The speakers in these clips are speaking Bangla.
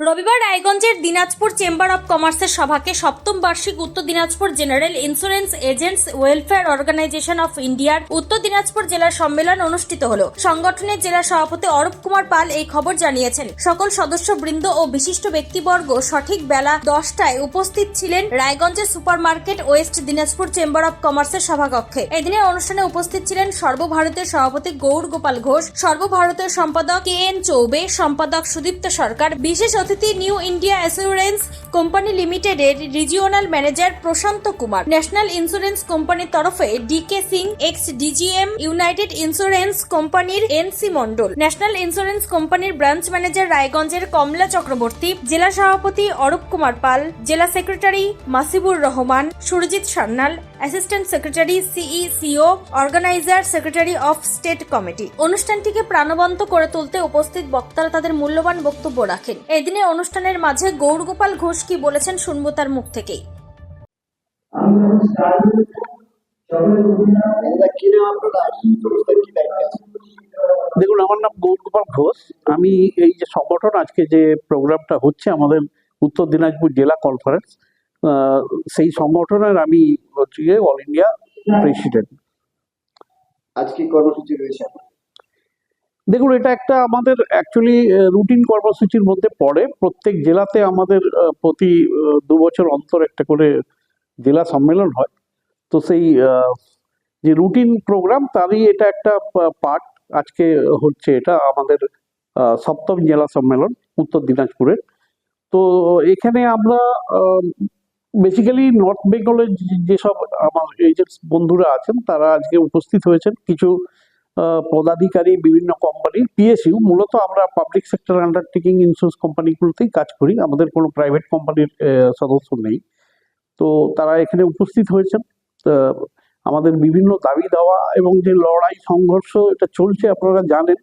রবিবার রায়গঞ্জের দিনাজপুর চেম্বার অব কমার্সের সভাকে সপ্তম বার্ষিক Uttar Dinajpur general insurance agents welfare organization of ইন্ডিয়ার উত্তর দিনাজপুর জেলার সম্মেলন অনুষ্ঠিত হল। সংগঠনের জেলা সভাপতি অরূপ কুমার পাল এই খবর জানিয়েছেন। সকল সদস্যবৃন্দ ও বিশিষ্ট ব্যক্তিবর্গ সঠিক বেলা দশটায় উপস্থিত ছিলেন রায়গঞ্জের supermarket west Dinajpur chamber of কমার্সের সভাকক্ষে। এদিনের অনুষ্ঠানে উপস্থিত ছিলেন সর্বভারতীয় সভাপতি গৌর গোপাল ঘোষ, সর্বভারতীয় সম্পাদক কে এন চৌবে, সম্পাদক সুদীপ্ত সরকার, বিশেষ অতিথি নিউ ইন্ডিয়া অ্যাসুরেন্স কোম্পানি লিমিটেডের regional manager Prashanta Kumar. National Insurance কোম্পানির তরফে DK Singh ex DGM United Insurance কোম্পানির এনসি মন্ডল ন্যাশনাল ইন্স্যুরেন্স কোম্পানির ব্রাঞ্চ ম্যানেজার রায়গঞ্জের কমলা চক্রবর্তী, জেলা সভাপতি অরূপ কুমার পাল, জেলা secretary Masibur Rahman, Surajit Sanyal, assistant secretary সিইসিও, organiser secretary of state committee. অনুষ্ঠানটিকে প্রাণবন্ত করে তুলতে উপস্থিত বক্তারা তাদের মূল্যবান বক্তব্য রাখেন। এদিনের অনুষ্ঠানের মাঝে গৌরগোপাল ঘোষ কি বলেছেন শুনব তার মুখ থেকেই। দেখুন আমার নাম গৌরগোপাল ঘোষ। আমি এই যে সংগঠন আজকে যে প্রোগ্রামটা হচ্ছে আমাদের উত্তর দিনাজপুর জেলা কনফারেন্স সেই সংগঠনের আমি হচ্ছে অল ইন্ডিয়া প্রেসিডেন্ট আজকে কর্মসূচি রয়েছে? দেখুন, এটা একটা আমাদের অ্যাকচুয়ালি রুটিন কর্মসূচির মধ্যে পড়ে। প্রত্যেক জেলাতে আমাদের প্রতি দু বছর অন্তর একটা করে জেলা সম্মেলন হয়। তো সেই যে রুটিন প্রোগ্রাম তারই এটা একটা পার্ট আজকে হচ্ছে এটা আমাদের সপ্তম জেলা সম্মেলন উত্তর দিনাজপুরের। তো এখানে আমরা বেসিক্যালি নর্থ বেঙ্গলের যেসব আমার এজেন্টস বন্ধুরা আছেন, তারা আজকে উপস্থিত হয়েছেন। কিছু পদাধিকারী বিভিন্ন কোম্পানির পিএসইউ মূলত আমরা পাবলিক সেক্টর আন্ডারটেকিং ইন্স্যুরেন্স কোম্পানিগুলোতেই কাজ করি। আমাদের কোনো প্রাইভেট কোম্পানির সদস্য নেই। তো তারা এখানে উপস্থিত হয়েছেন। আমাদের বিভিন্ন দাবি দেওয়া এবং যে লড়াই, সংঘর্ষ, এটা চলছে, আপনারা জানেন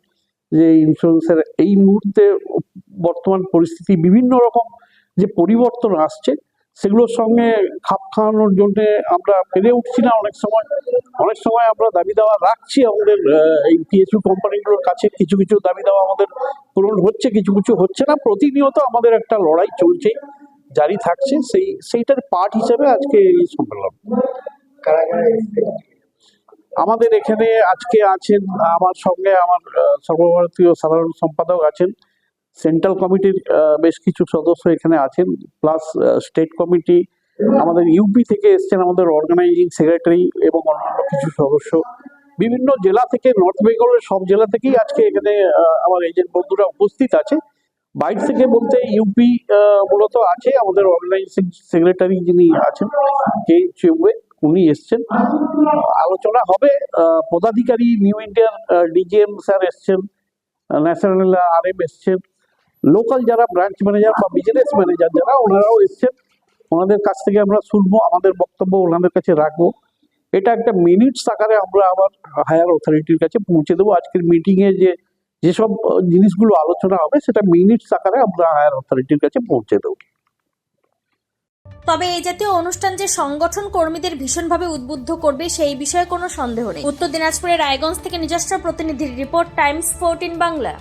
যে ইন্স্যুরেন্সের এই মুহূর্তে বর্তমান পরিস্থিতি বিভিন্ন রকম যে পরিবর্তন আসছে সেগুলোর সঙ্গে খাপ খাওয়ানোর জন্য আমরা পেরে উঠছি না। অনেক সময় অনেক সময় আমরা দাবি দেওয়া রাখছি আমাদের এই পিএসইউ কোম্পানিগুলোর কাছে। কিছু কিছু দাবি দেওয়া আমাদের পূরণ হচ্ছে, কিছু কিছু হচ্ছে না। প্রতিনিয়ত আমাদের একটা লড়াই চলছেই জারি থাকছে। সেই, সেইটার পার্ট হিসেবে আজকে এই সম্মেলন। আমাদের এখানে আজকে আছেন, আমার সঙ্গে আমার সর্বভারতীয় সাধারণ সম্পাদক আছেন সেন্ট্রাল কমিটির বেশ কিছু সদস্য এখানে আছেন। প্লাস স্টেট কমিটি, আমাদের ইউপি থেকে এসছেন আমাদের অর্গানাইজিং সেক্রেটারি এবং অন্যান্য কিছু সদস্য। বিভিন্ন জেলা থেকে নর্থ বেঙ্গলের সব জেলা থেকেই আজকে এখানে আমার এজেন্ট বন্ধুরা উপস্থিত আছে। বাইরে থেকে বলতে ইউপি মূলত আছে আমাদের অর্গানাইজিং সেক্রেটারি যিনি আছেন, কে চেউয়ে উনি এসছেন। আলোচনা হবে পদাধিকারী নিউ ইন্ডিয়ার ডিজিএম স্যার এসছেন, ন্যাশনাল আর এম এসছেন লোকাল যারা ব্রাঞ্চ ম্যানেজার বা বিজনেস ম্যানেজার যারা, ওনারাও এসছেন। ওনাদের কাছ থেকে আমরা শুনব, আমাদের বক্তব্য ওনাদের কাছে রাখব। এটা একটা মিনিটস আকারে আমরা আবার হায়ার অথরিটির কাছে পৌঁছে দেবো। আজকের মিটিংয়ে যে, যেসব জিনিসগুলো আলোচনা হবে, সেটা মিনিটস আকারে আমরা হায়ার অথরিটির কাছে পৌঁছে দেবো। তবে এই জাতীয় অনুষ্ঠান যে সংগঠন কর্মীদের ভীষণভাবে উদ্বুদ্ধ করবে, সেই বিষয়ে কোনো সন্দেহ নেই। উত্তর দিনাজপুরের রায়গঞ্জ থেকে নিজস্ব প্রতিনিধির রিপোর্ট, টাইমস ফোরটিন বাংলা।